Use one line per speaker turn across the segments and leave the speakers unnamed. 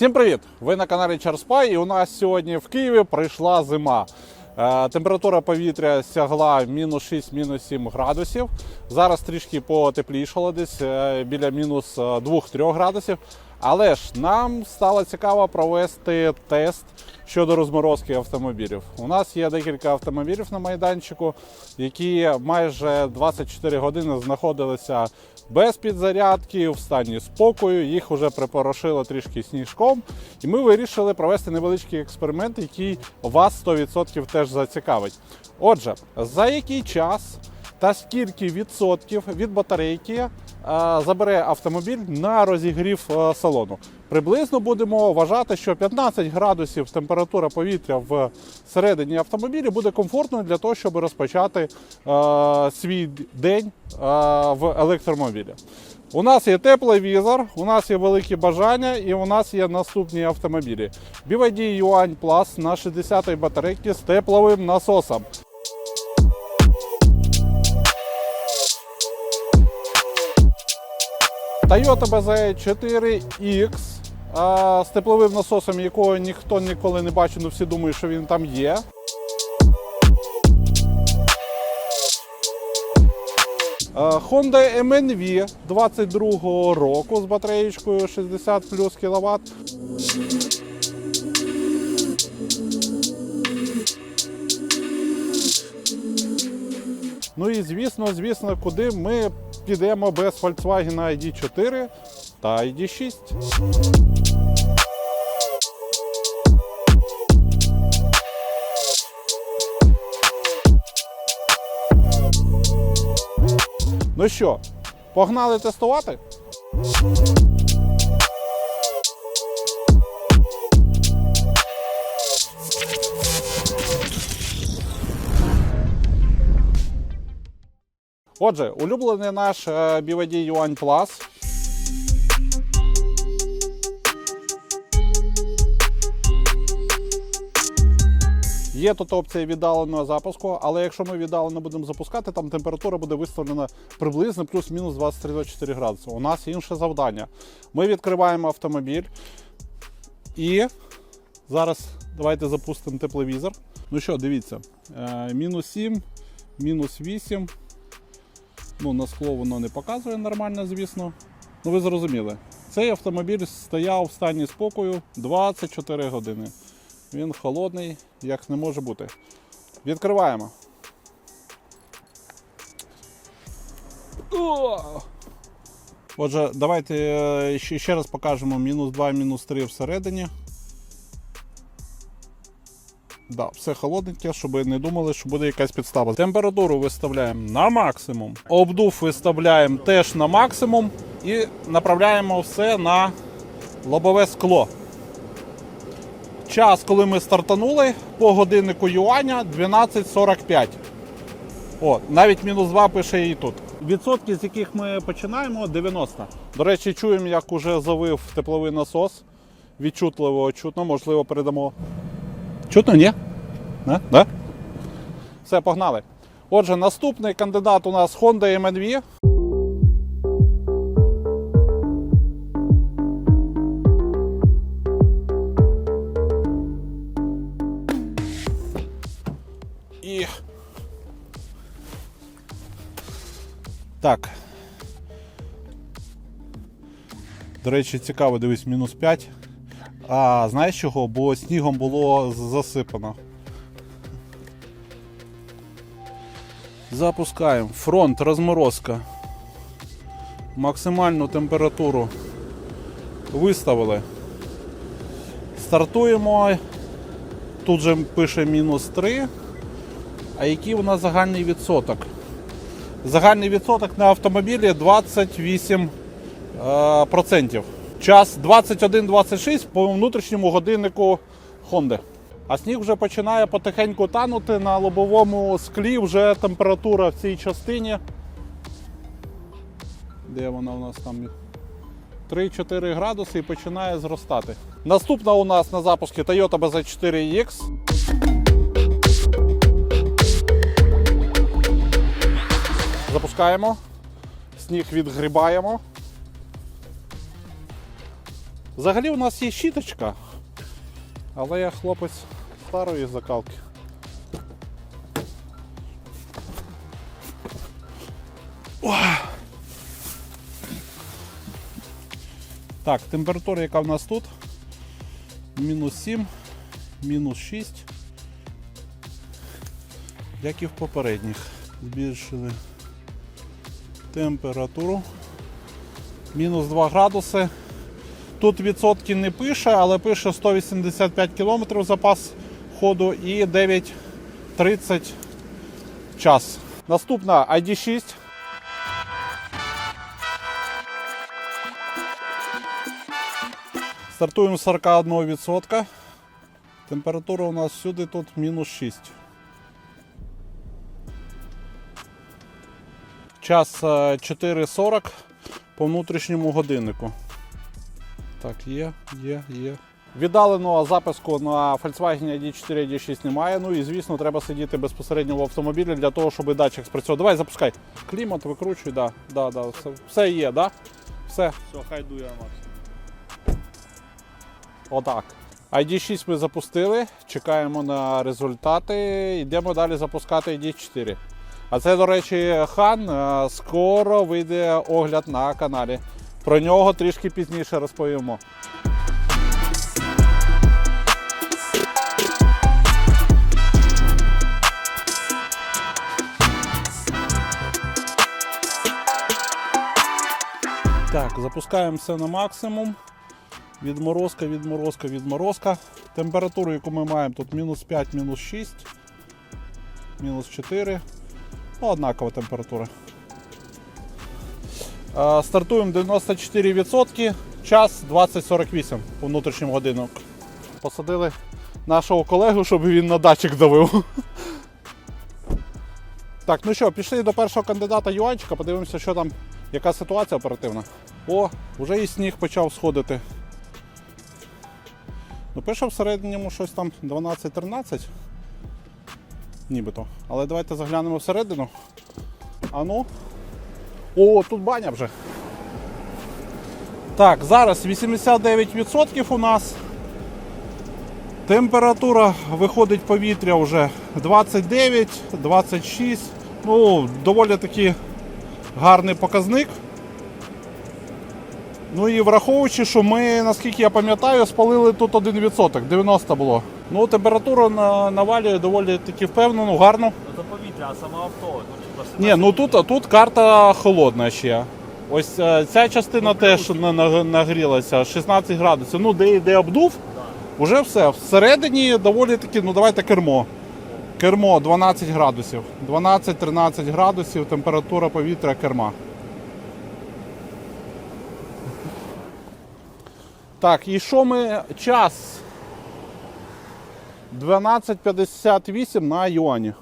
Всім привіт! Ви на каналі Чарспай і у нас сьогодні в Києві прийшла зима. Е, Температура повітря сягла мінус 6, мінус 7 градусів. Зараз трішки потеплішало десь е, біля мінус 2-3 градусів. Але ж нам стало цікаво провести тест щодо розморозки автомобілів. У нас є декілька автомобілів на майданчику, які майже 24 години знаходилися без підзарядки, в стані спокою. Їх вже припорошило трішки сніжком. І ми вирішили провести невеличкий експеримент, який вас 100% теж зацікавить. Отже, за який час та скільки відсотків від батарейки е, забере автомобіль на розігрів е, салону. Приблизно будемо вважати, що 15 градусів температура повітря в середині автомобіля буде комфортною для того, щоб розпочати е, свій день е, в електромобілі. У нас є тепловізор, у нас є великі бажання і у нас є наступні автомобілі. BYD Yuan Plus на 60-й батарейці з тепловим насосом. Toyota BZ4X а, з тепловим насосом, якого ніхто ніколи не бачив, але всі думають, що він там є. Honda MNV 22 року з батареєчкою 60 плюс кВт. Ну і звісно, звісно, куди ми підемо без Volkswagen ID4 та ID6. Ну що, погнали тестувати? Отже, улюблений наш е, BYD Yuan Plus. Є тут опція віддаленого запуску, але якщо ми віддалено будемо запускати, там температура буде виставлена приблизно плюс-мінус 23-24 градуси. У нас інше завдання. Ми відкриваємо автомобіль і зараз давайте запустимо тепловізор. Ну що, дивіться, е, мінус 7, мінус 8. Ну, на скло воно не показує нормально, звісно. Ну, ви зрозуміли. Цей автомобіль стояв в стані спокою 24 години. Він холодний, як не може бути. Відкриваємо. О! Отже, давайте е, ще, раз покажемо мінус 2, мінус 3 всередині. Да, все холодненьке, щоб не думали, що буде якась підстава. Температуру виставляємо на максимум. Обдув виставляємо теж на максимум і направляємо все на лобове скло. Час, коли ми стартанули по годиннику юаня 12.45. О, навіть мінус 2 пише і тут. Відсотки, з яких ми починаємо, 90. До речі, чуємо, як уже завив тепловий насос. Відчутливо чутно, можливо, передамо. Чутно, ні? Не? Да? Все, погнали. Отже, наступний кандидат у нас Honda MNV. Так. До речі, цікаво, дивись, мінус 5. А знаєш чого? Бо снігом було засипано. Запускаємо. Фронт, розморозка. Максимальну температуру виставили. Стартуємо. Тут же пише мінус 3. А який у нас загальний відсоток? Загальний відсоток на автомобілі 28 е, процентів. Час 21.26 по внутрішньому годиннику Honda. А сніг вже починає потихеньку танути на лобовому склі. Вже температура в цій частині. Де вона у нас там? 3-4 градуси і починає зростати. Наступна у нас на запуску Toyota BZ4X. Запускаємо. Сніг відгрібаємо. Взагалі у нас є щіточка, але я хлопець старої закалки. Уah. Так, температура, яка в нас тут? Мінус 7, мінус 6. Як і в попередніх. Збільшили температуру. Мінус 2 градуси. Тут відсотки не пише, але пише 185 км запас ходу і 9.30 час. Наступна ID6. Стартуємо з 41%. Температура у нас всюди тут мінус 6. Час е, 4.40 по внутрішньому годиннику. Так, є, є, є. Віддаленого записку на Volkswagen ID4 ID6 немає. Ну і звісно, треба сидіти безпосередньо в автомобілі для того, щоб датчик спрацював. Давай запускай. Клімат викручуй, да, да, да, все, все є, да? Все.
Все, хай дує Макс.
Отак. ID6 ми запустили, чекаємо на результати. Йдемо далі запускати ID4. А це, до речі, хан. е, Скоро вийде огляд на каналі. Про нього трішки пізніше розповімо. Так, запускаємо все на максимум. Відморозка, відморозка, відморозка. Температуру, яку ми маємо тут мінус 5, мінус 6, мінус 4. Ну, однакова температура. Е, Стартуємо 94%, час 20.48 по внутрішньому годиннику. Посадили нашого колегу, щоб він на датчик давив. Так, ну що, пішли до першого кандидата Юанчика, подивимося, що там, яка ситуація оперативна. О, вже і сніг почав сходити. Ну, пише середньому щось там 12-13. Нібито. Але давайте заглянемо всередину. А ну. О, тут баня вже. Так, зараз 89% у нас. Температура виходить повітря вже 29, 26. Ну, доволі таки гарний показник. Ну і враховуючи, що ми, наскільки я пам'ятаю, спалили тут 1%, 90 було. Ну, температура на, навалює доволі таки впевнено, гарно.
Ну то повітря, а саме авто. Ну,
Ні, ну тут, тут карта холодна ще. Ось е, ця частина теж на- на- нагрілася, 16 градусів. Ну, де де обдув, вже все. Всередині доволі таки, ну давайте кермо. Кермо 12 градусів. 12-13 градусів температура повітря керма. Так, і що ми час? 12.58 на юані.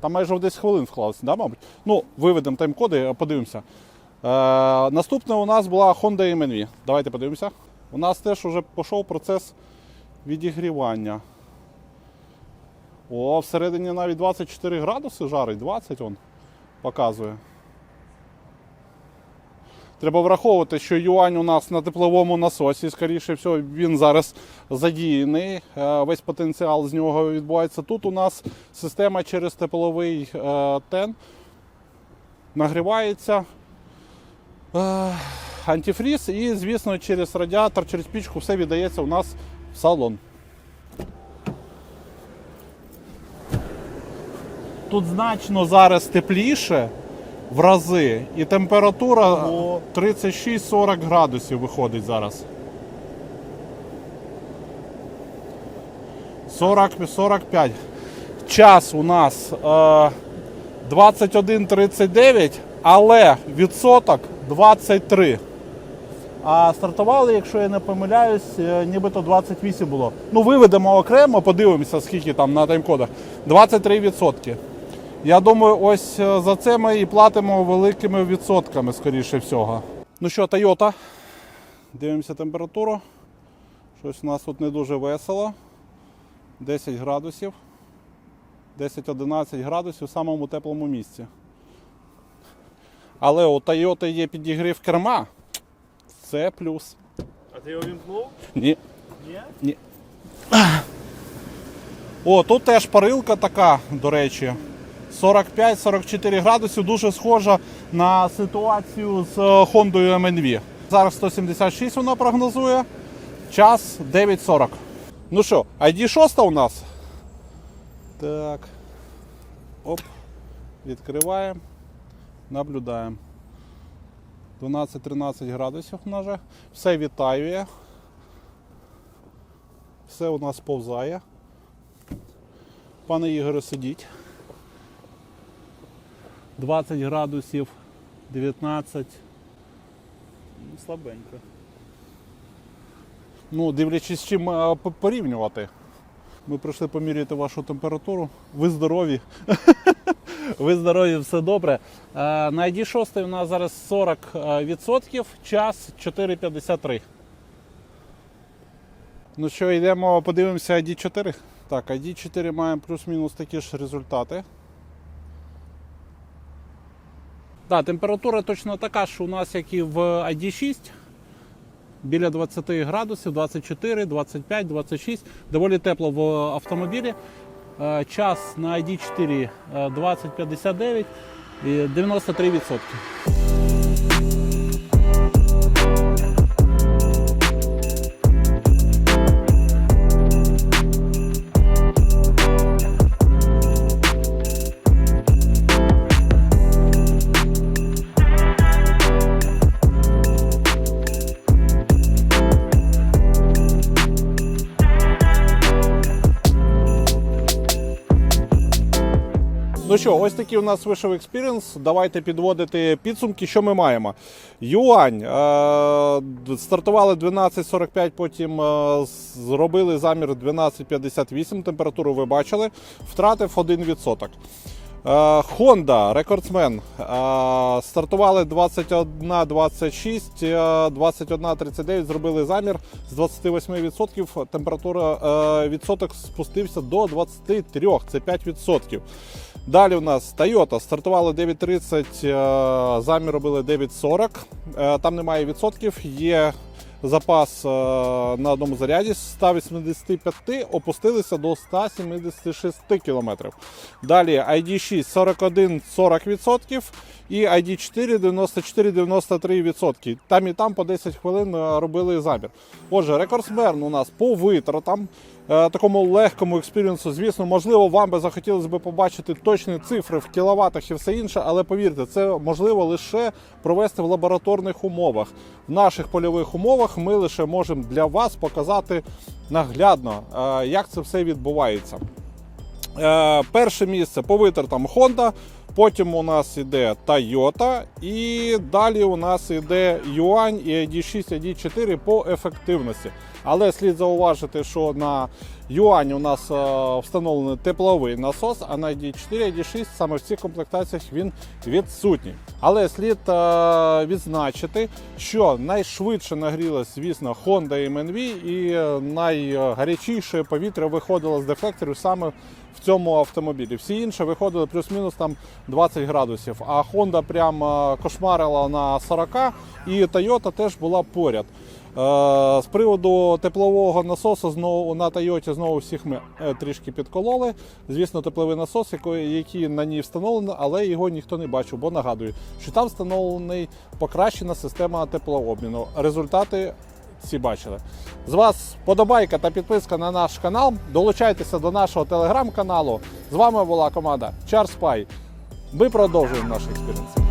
Там майже в 10 хвилин вклалося, да, мабуть? Ну, виведемо тайм-коди, подивимося. Е, наступна у нас була Honda MNV. Давайте подивимося. У нас теж вже пішов процес відігрівання. О, всередині навіть 24 градуси жарить, 20 он показує. Треба враховувати, що юань у нас на тепловому насосі, скоріше всього, він зараз задіяний. е, Весь потенціал з нього відбувається. Тут у нас система через тепловий е, тен нагрівається е, антифріз і, звісно, через радіатор, через пічку все віддається у нас в салон. Тут значно зараз тепліше в рази, і температура 36-40 градусів виходить зараз. 40-45. Час у нас е, 21.39, але відсоток 23. А стартували, якщо я не помиляюсь, е, нібито 28 було. Ну, виведемо окремо, подивимося, скільки там на таймкодах. 23%. Я думаю, ось е, за це ми і платимо великими відсотками, скоріше всього. Ну що, Toyota. Дивимося температуру. Щось у нас тут не дуже весело. 10 градусів. 10-11 градусів в самому теплому місці. Але у Toyota є підігрів керма. Це плюс.
А ти його вімкнув?
Ні.
Ні?
О, тут теж парилка така, до речі. 45-44 градусів, дуже схожа на ситуацію з е, Honda MNV. Зараз 176 вона прогнозує. Час 9.40. Ну що, ID6 у нас. Так. Оп. Відкриваємо. Наблюдаємо. 12-13 градусів у нас же. Все відтаює. Все у нас повзає. Пане Ігоре, сидіть. 20 градусів, 19.
Ну, слабенько.
Ну, дивлячись, з чим порівнювати. Ми прийшли поміряти вашу температуру. Ви здорові. Ви здорові, все добре. На ID 6 у нас зараз 40%, час 4,53. Ну що, йдемо, подивимося ID 4. Так, ID 4 має плюс-мінус такі ж результати. Так, температура точно така що у нас, як і в ID 6 біля 20 градусів, 24, 25, 26. Доволі тепло в автомобілі. Е, Час на ID4 е, 2059 і 93%. Ну що, ось такий у нас вийшов експіріенс. Давайте підводити підсумки, що ми маємо. Юань е- стартували 12.45, потім е- зробили замір 12.58. Температуру ви бачили. Втратив 1%. Е, Honda, рекордсмен. Е, Стартували 21-26, е, 21-39, зробили замір з 28%. Температура е, відсоток спустився до 23%. це 5%. Далі у нас Toyota стартували 9.30, е, замір робили 9.40. Е, Там немає відсотків, є запас е, на одному заряді з 185 опустилися до 176 км. Далі ID6 41 40% і ID4 94-93%. Там і там по 10 хвилин робили замір. Отже, рекордсмен у нас по витратам. Е, Такому легкому експіріенсу, звісно, можливо, вам би захотілося б побачити точні цифри в кіловатах і все інше, але повірте, це можливо лише провести в лабораторних умовах. В наших польових умовах ми лише можемо для вас показати наглядно, е, як це все відбувається. Е, перше місце по витратам Honda, потім у нас іде Toyota, і далі у нас іде Yuan і ID6, ID4 по ефективності. Але слід зауважити, що на Юані у нас е, встановлений тепловий насос, а на ID4, ID6 саме в цих комплектаціях він відсутній. Але слід е, відзначити, що найшвидше нагрілась, звісно, Honda і MNV, і е, найгарячіше повітря виходило з дефлекторів саме в цьому автомобілі. Всі інші виходили плюс-мінус там 20 градусів. А Honda прям кошмарила на 40, і Toyota теж була поряд. Е, З приводу теплового насосу знову на Toyota знову всіх ми е, трішки підкололи. Звісно, тепловий насос, який який на ній встановлено, але його ніхто не бачив, бо нагадую, що там встановлений покращена система теплообміну. Результати всі бачили. З вас подобайка та підписка на наш канал. Долучайтеся до нашого телеграм-каналу. З вами була команда CharSpy. Ми продовжуємо наш експеримент.